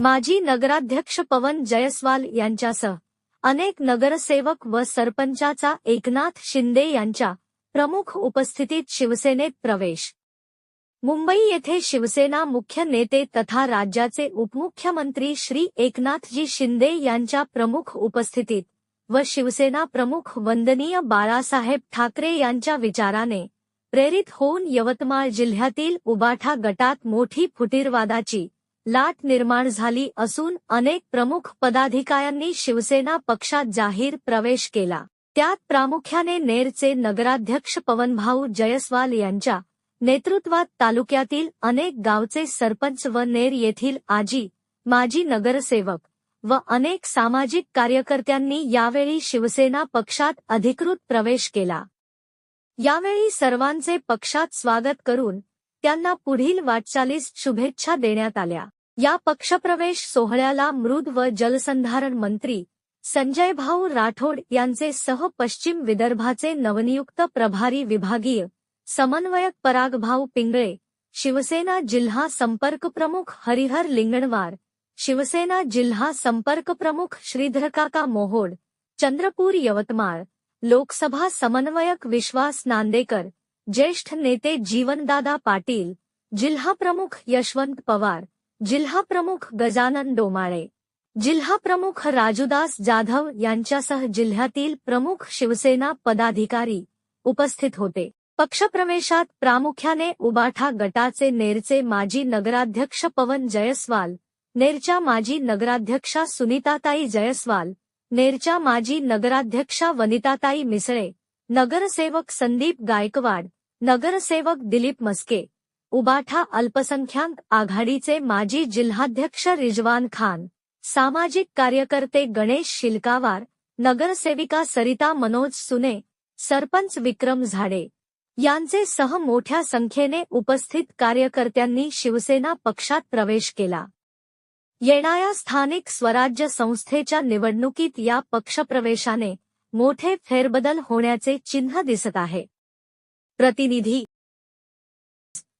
माजी नगराध्यक्ष पवन जयस्वाल यांच्यासह अनेक नगरसेवक व सरपंचाचा एकनाथ शिंदे यांच्या प्रमुख उपस्थितीत शिवसेनेत प्रवेश. मुंबई येथे शिवसेना मुख्य नेते तथा राज्याचे उपमुख्यमंत्री श्री एकनाथजी शिंदे यांच्या प्रमुख उपस्थितीत व शिवसेना प्रमुख वंदनीय बाळासाहेब ठाकरे यांच्या विचाराने प्रेरित होऊन यवतमाळ जिल्ह्यातील उबाठा गटात मोठी फुटीरवादाची लाट निर्माण झाली असून अनेक प्रमुख पदाधिकाऱ्यांनी शिवसेना पक्षात जाहीर प्रवेश केला. त्यात प्रामुख्याने नेरचे नगराध्यक्ष पवनभाऊ जयस्वाल यांच्या नेतृत्वात तालुक्यातील अनेक गावचे सरपंच व नेर येथील आजी माजी नगरसेवक व अनेक सामाजिक कार्यकर्त्यांनी यावेळी शिवसेना पक्षात अधिकृत प्रवेश केला. यावेळी सर्वांचे पक्षात स्वागत करून त्यांना पुढील वाटचालीस शुभेच्छा देण्यात आल्या. या पक्षप्रवेश सोहळ्याला मृद व जलसंधारण मंत्री संजय भाऊ राठोड यांचे सह पश्चिम विदर्भाचे नवनियुक्त प्रभारी विभागीय समन्वयक परागभाऊ पिंगळे शिवसेना जिल्हा संपर्क प्रमुख हरिहर लिंगणवार शिवसेना जिल्हा संपर्क प्रमुख श्रीधरकाका मोहोड चंद्रपूर यवतमाळ लोकसभा समन्वयक विश्वास नांदेकर ज्येष्ठ नेते जीवनदादा पाटील जिल्हा प्रमुख यशवंत पवार जिल्हा प्रमुख गजानन डोमाळे. जिल्हा प्रमुख राजूदास जाधव यांच्यासह जिल्ह्यातील प्रमुख शिवसेना पदाधिकारी उपस्थित होते. पक्षप्रवेशात प्रामुख्याने उबाठा गटाचे नेरचे माजी नगराध्यक्ष पवन जयस्वाल नेरच्या माजी नगराध्यक्षा सुनीताताई जयस्वाल नेरच्या माजी नगराध्यक्षा वनिताताई मिसळे नगरसेवक संदीप गायकवाड नगरसेवक दिलीप मस्के उबाठा अल्पसंख्याक आघाडीचे माजी जिल्हाध्यक्ष रिजवान खान सामाजिक कार्यकर्ते गणेश शिलकावार नगरसेविका सरिता मनोज सुने सरपंच विक्रम झाडे. यांचे सह मोठ्या संख्येने उपस्थित कार्यकर्त्यांनी शिवसेना पक्षात प्रवेश केला. येणाऱ्या स्थानिक स्वराज्य संस्थेच्या निवडणुकीत या पक्षप्रवेशाने मोठे फेरबदल होण्याचे चिन्ह दिसत आहे. प्रतिनिधी